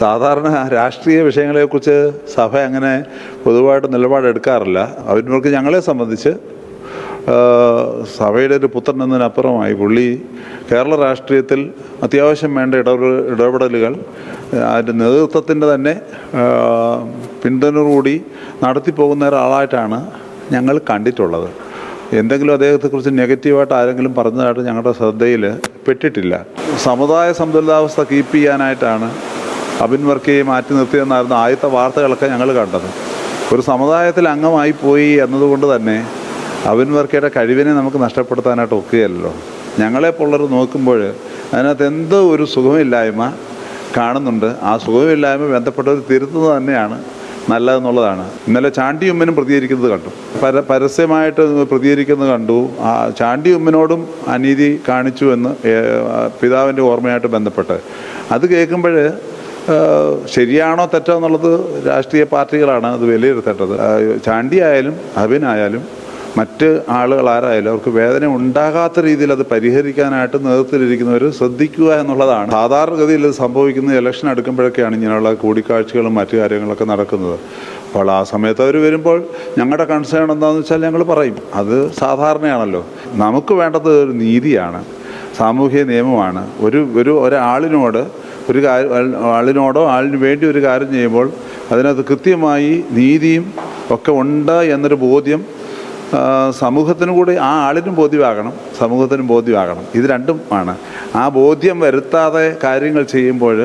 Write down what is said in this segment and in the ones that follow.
സാധാരണ രാഷ്ട്രീയ വിഷയങ്ങളെക്കുറിച്ച് സഭ അങ്ങനെ പൊതുവായിട്ട് നിലപാടെടുക്കാറില്ല അവർക്ക് ഞങ്ങളെ സംബന്ധിച്ച് സഭയുടെ ഒരു പുത്രൻ എന്നതിനപ്പുറമായി പുള്ളി കേരള രാഷ്ട്രീയത്തിൽ അത്യാവശ്യം വേണ്ട ഇടപെട ഇടപെടലുകൾ അതിന്റെ നേതൃത്വത്തിന്റെ തന്നെ പിന്തുണയോടുകൂടി നടത്തിപ്പോകുന്ന ഒരാളായിട്ടാണ് ഞങ്ങൾ കണ്ടിട്ടുള്ളത്. എന്തെങ്കിലും അദ്ദേഹത്തെക്കുറിച്ച് നെഗറ്റീവായിട്ട് ആരെങ്കിലും പറഞ്ഞതായിട്ട് ഞങ്ങളുടെ ശ്രദ്ധയിൽ പെട്ടിട്ടില്ല. സമുദായ സന്തുലിതാവസ്ഥ കീപ്പ് ചെയ്യാനായിട്ടാണ് അബിൻ വർക്കിയെ മാറ്റി നിർത്തിയെന്നായിരുന്നു ആദ്യത്തെ വാർത്തകളൊക്കെ ഞങ്ങൾ കണ്ടത്. ഒരു സമുദായത്തിൽ അംഗമായി പോയി എന്നതുകൊണ്ട് തന്നെ അബിൻ വർക്കിയുടെ കഴിവിനെ നമുക്ക് നഷ്ടപ്പെടുത്താനായിട്ട് ഒക്കുകയല്ലോ ഞങ്ങളെപ്പോലുള്ളവർ നോക്കുമ്പോൾ അതിനകത്ത് എന്തോ ഒരു സുഖമില്ലായ്മ കാണുന്നുണ്ട്. ആ സുഖമില്ലായ്മ ബന്ധപ്പെട്ടവർ തിരുത്തുന്നത് തന്നെയാണ് നല്ലതെന്നുള്ളതാണ്. ഇന്നലെ ചാണ്ടി ഉമ്മനും പ്രതികരിക്കുന്നത് കണ്ടു. പര പരസ്യമായിട്ട് പ്രതികരിക്കുന്നത് കണ്ടു. ആ ചാണ്ടി ഉമ്മനോടും അനീതി കാണിച്ചു എന്ന് പിതാവിന്റെ ഓർമ്മയായിട്ട് ബന്ധപ്പെട്ട്. അത് കേൾക്കുമ്പോൾ ശരിയാണോ തെറ്റോ എന്നുള്ളത് രാഷ്ട്രീയ പാർട്ടികളാണ് അത് വിലയിരുത്തേണ്ടത്. ചാണ്ടി ആയാലും മറ്റ് ആളുകൾ ആരായാലും അവർക്ക് വേദന ഉണ്ടാകാത്ത രീതിയിൽ അത് പരിഹരിക്കാനായിട്ട് നേതൃത്വത്തിലിരിക്കുന്നവർ ശ്രദ്ധിക്കുക എന്നുള്ളതാണ്. സാധാരണഗതിയിൽ ഇത് സംഭവിക്കുന്നത് ഇലക്ഷൻ അടുക്കുമ്പോഴൊക്കെയാണ് ഇങ്ങനെയുള്ള കൂടിക്കാഴ്ചകളും മറ്റു കാര്യങ്ങളൊക്കെ നടക്കുന്നത്. അപ്പോൾ ആ സമയത്ത് അവർ വരുമ്പോൾ ഞങ്ങളുടെ കൺസേൺ എന്താണെന്ന് വെച്ചാൽ ഞങ്ങൾ പറയും. അത് സാധാരണയാണല്ലോ. നമുക്ക് വേണ്ടത് ഒരു നീതിയാണ്. സാമൂഹ്യ നിയമമാണ്. ഒരു ഒരു ഒരാളിനോട് ഒരു കാര്യം ആളിനോടോ ആളിന് വേണ്ടി ഒരു കാര്യം ചെയ്യുമ്പോൾ അതിനകത്ത് കൃത്യമായി നീതിയും ഒക്കെ ഉണ്ട് എന്നൊരു ബോധ്യം സമൂഹത്തിനും കൂടി ആ ആളിനും ബോധ്യമാകണം സമൂഹത്തിനും ബോധ്യമാകണം. ഇത് രണ്ടും ആണ്. ആ ബോധ്യം വരുത്താതെ കാര്യങ്ങൾ ചെയ്യുമ്പോൾ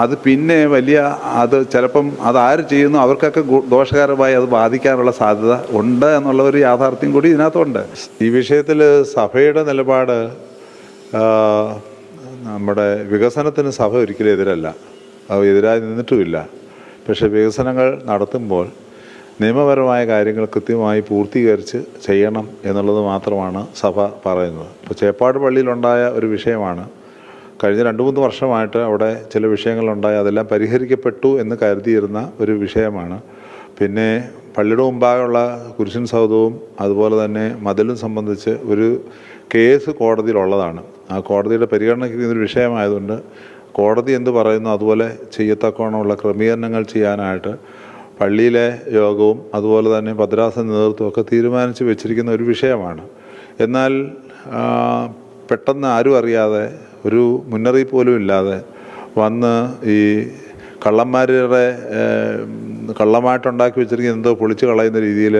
അത് പിന്നെ വലിയ അത് ചിലപ്പം അത് ആര് ചെയ്യുന്നു അവർക്കൊക്കെ ദോഷകരമായി അത് ബാധിക്കാനുള്ള സാധ്യത ഉണ്ട് എന്നുള്ള ഒരു യാഥാർത്ഥ്യം കൂടി ഇതിനകത്തുണ്ട്. ഈ വിഷയത്തിൽ സഭയുടെ നിലപാട് നമ്മുടെ വികസനത്തിന് സഭ ഒരിക്കലും എതിരല്ല. അത് എതിരായി നിന്നിട്ടുമില്ല. പക്ഷേ വികസനങ്ങൾ നടത്തുമ്പോൾ നിയമപരമായ കാര്യങ്ങൾ കൃത്യമായി പൂർത്തീകരിച്ച് ചെയ്യണം എന്നുള്ളത് മാത്രമാണ് സഭ പറയുന്നത്. ഇപ്പോൾ ചേപ്പാട് പള്ളിയിലുണ്ടായ ഒരു വിഷയമാണ്. കഴിഞ്ഞ രണ്ട് മൂന്ന് വർഷമായിട്ട് അവിടെ ചില വിഷയങ്ങളുണ്ടായി. അതെല്ലാം പരിഹരിക്കപ്പെട്ടു എന്ന് കരുതിയിരുന്ന ഒരു വിഷയമാണ്. പിന്നെ പള്ളിയുടെ മുമ്പാകെയുള്ള കുരിശൻ സൗധവും അതുപോലെ തന്നെ മതിലും സംബന്ധിച്ച് ഒരു കേസ് കോടതിയിലുള്ളതാണ്. ആ കോടതിയുടെ പരിഗണനയ്ക്ക് ഇതൊരു വിഷയമായതുകൊണ്ട് കോടതി എന്ത് പറയുന്നു അതുപോലെ ചെയ്യത്തക്കോണമുള്ള ക്രമീകരണങ്ങൾ ചെയ്യാനായിട്ട് പള്ളിയിലെ യോഗവും അതുപോലെ തന്നെ ഭദ്രാസന നേതൃത്വമൊക്കെ തീരുമാനിച്ച് വെച്ചിരിക്കുന്ന ഒരു വിഷയമാണ്. എന്നാൽ പെട്ടെന്ന് ആരും അറിയാതെ ഒരു മുന്നറിയിപ്പ് പോലും ഇല്ലാതെ വന്ന് ഈ കള്ളന്മാരുടെ കള്ളമായിട്ടുണ്ടാക്കി വെച്ചിരിക്കുന്ന എന്തോ പൊളിച്ച് കളയുന്ന രീതിയിൽ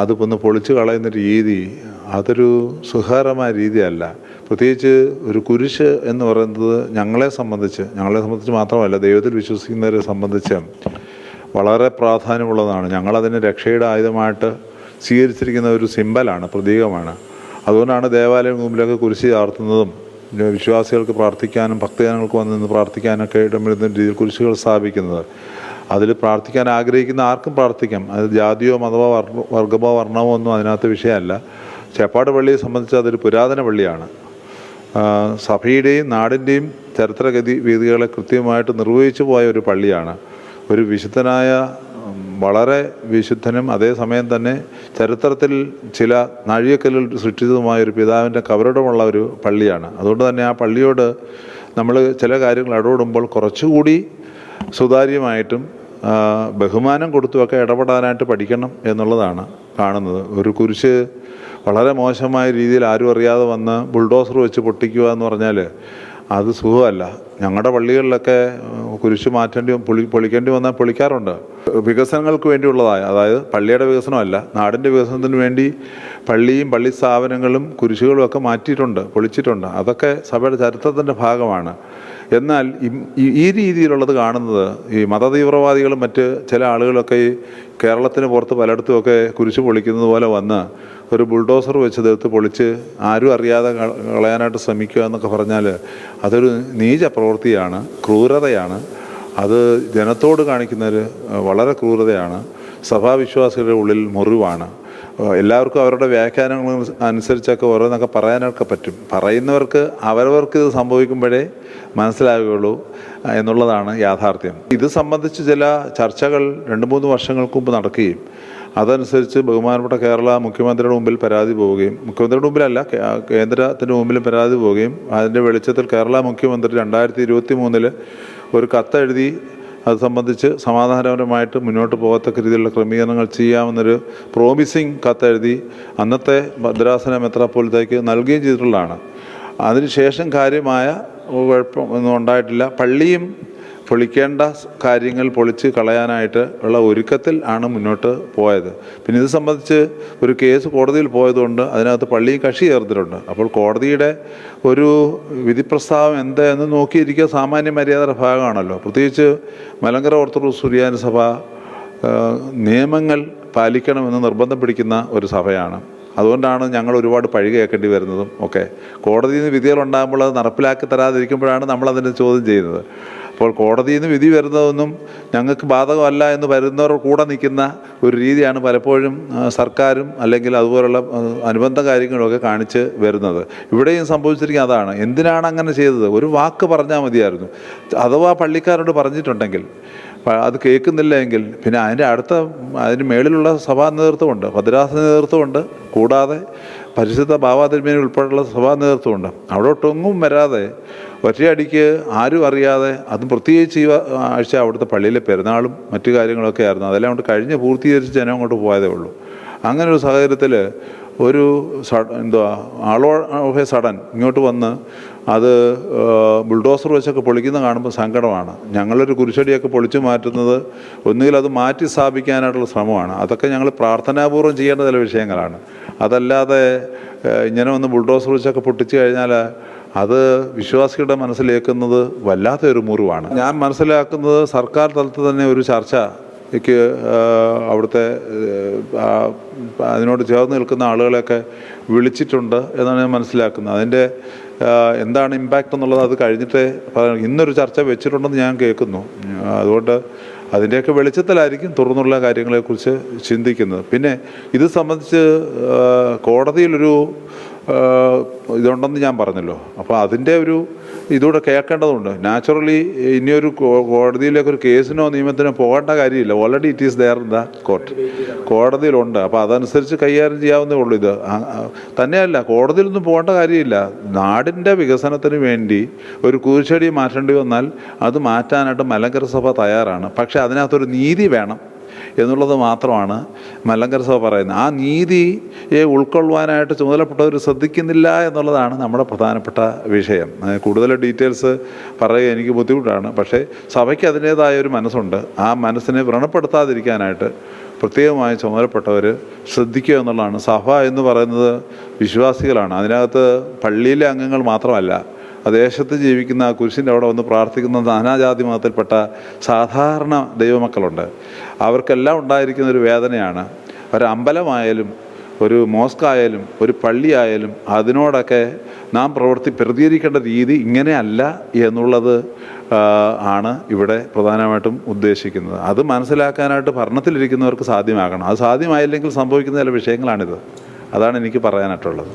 അത് ഒന്ന് പൊളിച്ച് കളയുന്ന രീതി അതൊരു സുഖകരമായ രീതിയല്ല. പ്രത്യേകിച്ച് ഒരു കുരിശ് എന്ന് പറയുന്നത് ഞങ്ങളെ സംബന്ധിച്ച് ഞങ്ങളെ സംബന്ധിച്ച് മാത്രമല്ല ദൈവത്തിൽ വിശ്വസിക്കുന്നവരെ സംബന്ധിച്ച് വളരെ പ്രാധാന്യമുള്ളതാണ്. ഞങ്ങളതിനെ രക്ഷയുടെ ആയുധമായിട്ട് സ്വീകരിച്ചിരിക്കുന്ന ഒരു സിമ്പലാണ് പ്രതീകമാണ്. അതുകൊണ്ടാണ് ദേവാലയം മുമ്പിലൊക്കെ കുരിശ് ചാർത്തുന്നതും വിശ്വാസികൾക്ക് പ്രാർത്ഥിക്കാനും ഭക്തജനങ്ങൾക്ക് വന്ന് നിന്ന് പ്രാർത്ഥിക്കാനൊക്കെ ഇടമിടുന്ന രീതിയിൽ കുരിശുകൾ സ്ഥാപിക്കുന്നത്. അതിൽ പ്രാർത്ഥിക്കാൻ ആഗ്രഹിക്കുന്ന ആർക്കും പ്രാർത്ഥിക്കാം. അത് ജാതിയോ മതമോ വർണ വർഗമോ വർണമോ ഒന്നും അതിനകത്ത് വിഷയമല്ല. ചേപ്പാട് പള്ളിയെ സംബന്ധിച്ച് അതൊരു പുരാതന പള്ളിയാണ്. സഭയുടെയും നാടിന്റെയും ചരിത്രഗതി രീതികളെ കൃത്യമായിട്ട് നിർവഹിച്ചു പോയ ഒരു പള്ളിയാണ്. ഒരു വിശുദ്ധനായ വളരെ വിശുദ്ധനും അതേസമയം തന്നെ ചരിത്രത്തിൽ ചില നാഴികക്കല്ലിൽ സൃഷ്ടിച്ചതുമായ ഒരു പിതാവിന്റെ കവരടമുള്ള ഒരു പള്ളിയാണ്. അതുകൊണ്ട് തന്നെ ആ പള്ളിയോട് നമ്മൾ ചില കാര്യങ്ങൾ ഇടപെടുമ്പോൾ കുറച്ചുകൂടി സുതാര്യമായിട്ടും ബഹുമാനം കൊടുത്തുമൊക്കെ ഇടപെടാനായിട്ട് പഠിക്കണം എന്നുള്ളതാണ് കാണുന്നത്. ഒരു കുരിശ് വളരെ മോശമായ രീതിയിൽ ആരും അറിയാതെ വന്ന് ബുൾഡോസർ വെച്ച് പൊട്ടിക്കുക എന്ന് പറഞ്ഞാൽ അത് സുഖമല്ല. ഞങ്ങളുടെ പള്ളികളിലൊക്കെ കുരിശ് മാറ്റേണ്ടി പൊളി പൊളിക്കേണ്ടി വന്നാൽ പൊളിക്കാറുണ്ട്. വികസനങ്ങൾക്ക് വേണ്ടിയുള്ളതായ അതായത് പള്ളിയുടെ വികസനമല്ല നാടിന്റെ വികസനത്തിന് വേണ്ടി പള്ളിയും പള്ളി സ്ഥാപനങ്ങളും കുരിശുകളും ഒക്കെ മാറ്റിയിട്ടുണ്ട് പൊളിച്ചിട്ടുണ്ട്. അതൊക്കെ സഭയുടെ ചരിത്രത്തിന്റെ ഭാഗമാണ്. എന്നാൽ ഈ- രീതിയിലുള്ളത് കാണുന്നത് ഈ മതതീവ്രവാദികളും മറ്റ് ചില ആളുകളൊക്കെ ഈ കേരളത്തിന് പുറത്ത് പലയിടത്തുമൊക്കെ കുരിശ് പൊളിക്കുന്നത് പോലെ വന്ന് ഒരു ബുൾഡോസർ വെച്ച് തീർത്ത് പൊളിച്ച് ആരും അറിയാതെ കള- കളയാനായിട്ട് ശ്രമിക്കുക എന്നൊക്കെ പറഞ്ഞാൽ അതൊരു നീച പ്രവൃത്തിയാണ് ക്രൂരതയാണ്. അത് ജനത്തോട് കാണിക്കുന്നൊരു വളരെ ക്രൂരതയാണ്. സഭാവിശ്വാസികളുടെ ഉള്ളിൽ മുറിവാണ്. എല്ലാവർക്കും അവരുടെ വ്യാഖ്യാനങ്ങൾ അനുസരിച്ചൊക്കെ ഓരോന്നൊക്കെ പറയാനൊക്കെ പറ്റും. പറയുന്നവർക്ക് അവരവർക്ക് ഇത് സംഭവിക്കുമ്പോഴേ മനസ്സിലാവുകയുള്ളൂ എന്നുള്ളതാണ് യാഥാർത്ഥ്യം. ഇത് സംബന്ധിച്ച് ചില ചർച്ചകൾ രണ്ട് മൂന്ന് വർഷങ്ങൾക്ക് മുമ്പ് നടക്കുകയും അതനുസരിച്ച് ബഹുമാനപ്പെട്ട കേരള മുഖ്യമന്ത്രിയുടെ മുമ്പിൽ പരാതി പോവുകയും മുഖ്യമന്ത്രിയുടെ മുമ്പിലല്ല കേന്ദ്രത്തിന്റെ മുമ്പിലും പരാതി പോവുകയും അതിന്റെ വെളിച്ചത്തിൽ കേരള മുഖ്യമന്ത്രി രണ്ടായിരത്തി ഇരുപത്തി മൂന്നിൽ ഒരു കത്തെഴുതി അത് സംബന്ധിച്ച് സമാധാനപരമായിട്ട് മുന്നോട്ട് പോകത്തക്ക രീതിയിലുള്ള ക്രമീകരണങ്ങൾ ചെയ്യാമെന്നൊരു പ്രോമിസിങ് കത്തെഴുതി അന്നത്തെ ഭദ്രാസന മെത്രാപ്പോലത്തേക്ക് നൽകുകയും ചെയ്തിട്ടുള്ളതാണ്. അതിനുശേഷം കാര്യമായ കുഴപ്പം ഒന്നും ഉണ്ടായിട്ടില്ല. പള്ളിയും പൊളിക്കേണ്ട കാര്യങ്ങൾ പൊളിച്ച് കളയാനായിട്ട് ഉള്ള ഒരുക്കത്തിൽ ആണ് മുന്നോട്ട് പോയത്. പിന്നെ ഇത് സംബന്ധിച്ച് ഒരു കേസ് കോടതിയിൽ പോയതുകൊണ്ട് അതിനകത്ത് പള്ളിയും കക്ഷി ചേർത്തിട്ടുണ്ട്. അപ്പോൾ കോടതിയുടെ ഒരു വിധിപ്രസ്താവം എന്താ എന്ന് നോക്കിയിരിക്കുക സാമാന്യ മര്യാദയുടെ ഭാഗമാണല്ലോ. പ്രത്യേകിച്ച് മലങ്കര ഓർത്തഡോക്സ് സുറിയാനി സഭ നിയമങ്ങൾ പാലിക്കണമെന്ന് നിർബന്ധം പിടിക്കുന്ന ഒരു സഭയാണ്. അതുകൊണ്ടാണ് ഞങ്ങൾ ഒരുപാട് പഴി കേൾക്കേണ്ടി വരുന്നതും ഒക്കെ. കോടതിയിൽ നിന്ന് വിധികൾ ഉണ്ടാകുമ്പോൾ അത് നടപ്പിലാക്കി തരാതിരിക്കുമ്പോഴാണ് നമ്മളതിനെ ചോദ്യം ചെയ്യുന്നത്. അപ്പോൾ കോടതിയിൽ നിന്ന് വിധി വരുന്നതൊന്നും ഞങ്ങൾക്ക് ബാധകമല്ല എന്ന് വരുന്നവർ കൂടെ നിൽക്കുന്ന ഒരു രീതിയാണ് പലപ്പോഴും സർക്കാരും അല്ലെങ്കിൽ അതുപോലുള്ള അനുബന്ധ കാര്യങ്ങളൊക്കെ കാണിച്ച് വരുന്നത്. ഇവിടെയും സംഭവിച്ചിരിക്കുന്നത് അതാണ്. എന്തിനാണ് അങ്ങനെ ചെയ്തത്? ഒരു വാക്ക് പറഞ്ഞാൽ മതിയായിരുന്നു. അഥവാ പള്ളിക്കാരോട് പറഞ്ഞിട്ടുണ്ടെങ്കിൽ അത് കേൾക്കുന്നില്ല എങ്കിൽ പിന്നെ അതിന്റെ അടുത്ത അതിന് മേളിലുള്ള സഭാ നേതൃത്വമുണ്ട് ഭദ്രാസന നേതൃത്വമുണ്ട് കൂടാതെ പരിശുദ്ധ ഭാവാതിരുമേനി ഉൾപ്പെടെയുള്ള സഭാ നേതൃത്വമുണ്ട്. അവിടോട്ടൊന്നും വരാതെ ഒറ്റയടിക്ക് ആരും അറിയാതെ അതും പ്രത്യേകിച്ച് ഈ ആഴ്ച അവിടുത്തെ പള്ളിയിലെ പെരുന്നാളും മറ്റു കാര്യങ്ങളൊക്കെ ആയിരുന്നു. അതെല്ലാം കൊണ്ട് കഴിഞ്ഞ് പൂർത്തീകരിച്ച് ജനം അങ്ങോട്ട് പോയതേ ഉള്ളൂ. അങ്ങനെ ഒരു സാഹചര്യത്തിൽ ഒരു എന്തുവാ ആളോ ഓഫ് എ സഡൻ ഇങ്ങോട്ട് വന്ന് അത് ബുൾഡോസർ വെച്ചൊക്കെ പൊളിക്കുന്ന കാണുമ്പോൾ സങ്കടമാണ്. ഞങ്ങളൊരു കുരിശടിയൊക്കെ പൊളിച്ചു മാറ്റുന്നത് ഒന്നുകിൽ അത് മാറ്റി സ്ഥാപിക്കാനായിട്ടുള്ള ശ്രമമാണ്. അതൊക്കെ ഞങ്ങൾ പ്രാർത്ഥനാപൂർവം ചെയ്യേണ്ട ചില വിഷയങ്ങളാണ്. അതല്ലാതെ ഇങ്ങനെ ഒന്ന് ബുൾഡോസർ വെച്ചൊക്കെ പൊട്ടിച്ചു കഴിഞ്ഞാൽ അത് വിശ്വാസികളുടെ മനസ്സിലേക്കുന്നത് വല്ലാത്ത ഒരു മുറിവാണ് ഞാൻ മനസ്സിലാക്കുന്നത് സർക്കാർ തലത്ത് തന്നെ ഒരു ചർച്ച ക്ക് അവിടുത്തെ അതിനോട് ചേർന്ന് നിൽക്കുന്ന ആളുകളെയൊക്കെ വിളിച്ചിട്ടുണ്ട് എന്നാണ് ഞാൻ മനസ്സിലാക്കുന്നത് അതിന്റെ എന്താണ് ഇമ്പാക്റ്റ് എന്നുള്ളത് അത് കഴിഞ്ഞിട്ട്. ഇന്നൊരു ചർച്ച വെച്ചിട്ടുണ്ടെന്ന് ഞാൻ കേൾക്കുന്നു അതുകൊണ്ട് അതിന്റെയൊക്കെ വെളിച്ചത്തിലായിരിക്കും തുറന്നുള്ള കാര്യങ്ങളെക്കുറിച്ച് ചിന്തിക്കുന്നത്. പിന്നെ ഇത് സംബന്ധിച്ച് കോടതിയിലൊരു ഇതുണ്ടെന്ന് ഞാൻ പറഞ്ഞല്ലോ. അപ്പോൾ അതിന്റെ ഒരു ഇതുകൂടെ കേൾക്കേണ്ടതുണ്ട്. നാച്ചുറലി ഇനിയൊരു കോടതിയിലേക്ക് ഒരു കേസിനോ നിയമത്തിനോ പോകേണ്ട കാര്യമില്ല. Already it is there in the court കോടതിയിലുണ്ട്. അപ്പോൾ അതനുസരിച്ച് കൈകാര്യം ചെയ്യാവുന്നേ ഉള്ളൂ ഇത്. തന്നെയല്ല കോടതിയിലൊന്നും പോകേണ്ട കാര്യമില്ല. നാടിന്റെ വികസനത്തിന് വേണ്ടി ഒരു കുരിശടി മാറ്റേണ്ടി വന്നാൽ അത് മാറ്റാനായിട്ട് മലങ്കര സഭ തയ്യാറാണ്. പക്ഷേ അതിനകത്തൊരു നീതി വേണം. എന്നുള്ളത് മാത്രമാണ് മലങ്കര സഭ പറയുന്നത്. ആ നീതിയെ ഉൾക്കൊള്ളുവാനായിട്ട് ചുമതലപ്പെട്ടവർ ശ്രദ്ധിക്കുന്നില്ല എന്നുള്ളതാണ് നമ്മുടെ പ്രധാനപ്പെട്ട വിഷയം. കൂടുതൽ ഡീറ്റെയിൽസ് പറയുക എനിക്ക് ബുദ്ധിമുട്ടാണ്. പക്ഷേ സഭയ്ക്ക് അതിന്റേതായ ഒരു മനസ്സുണ്ട്. ആ മനസ്സിനെ വ്രണപ്പെടുത്താതിരിക്കാനായിട്ട് പ്രത്യേകമായി ചുമതലപ്പെട്ടവർ ശ്രദ്ധിക്കുക എന്നുള്ളതാണ്. സഭ എന്ന് പറയുന്നത് വിശ്വാസികളാണ്. അതിനകത്ത് പള്ളിയിലെ അംഗങ്ങൾ മാത്രമല്ല ദേശത്ത് ജീവിക്കുന്ന കുരിശിന്റെ അവിടെ വന്ന് പ്രാർത്ഥിക്കുന്ന നാനാജാതി മതത്തിൽപ്പെട്ട സാധാരണ ദൈവമക്കളുണ്ട്. അവർക്കെല്ലാം ഉണ്ടായിരിക്കുന്ന ഒരു വേദനയാണ്. ഒരമ്പലമായാലും ഒരു മോസ്കായാലും ഒരു പള്ളിയായാലും അതിനോടൊക്കെ നാം പ്രവർത്തി പ്രതികരിക്കേണ്ട രീതി ഇങ്ങനെയല്ല എന്നുള്ളത് ആണ് ഇവിടെ പ്രധാനമായിട്ടും ഉദ്ദേശിക്കുന്നത്. അത് മനസ്സിലാക്കാനായിട്ട് ഭരണത്തിലിരിക്കുന്നവർക്ക് സാധ്യമാകണം. അത് സാധ്യമായില്ലെങ്കിൽ സംഭവിക്കുന്ന ചില വിഷയങ്ങളാണിത്. അതാണ് എനിക്ക് പറയാനായിട്ടുള്ളത്.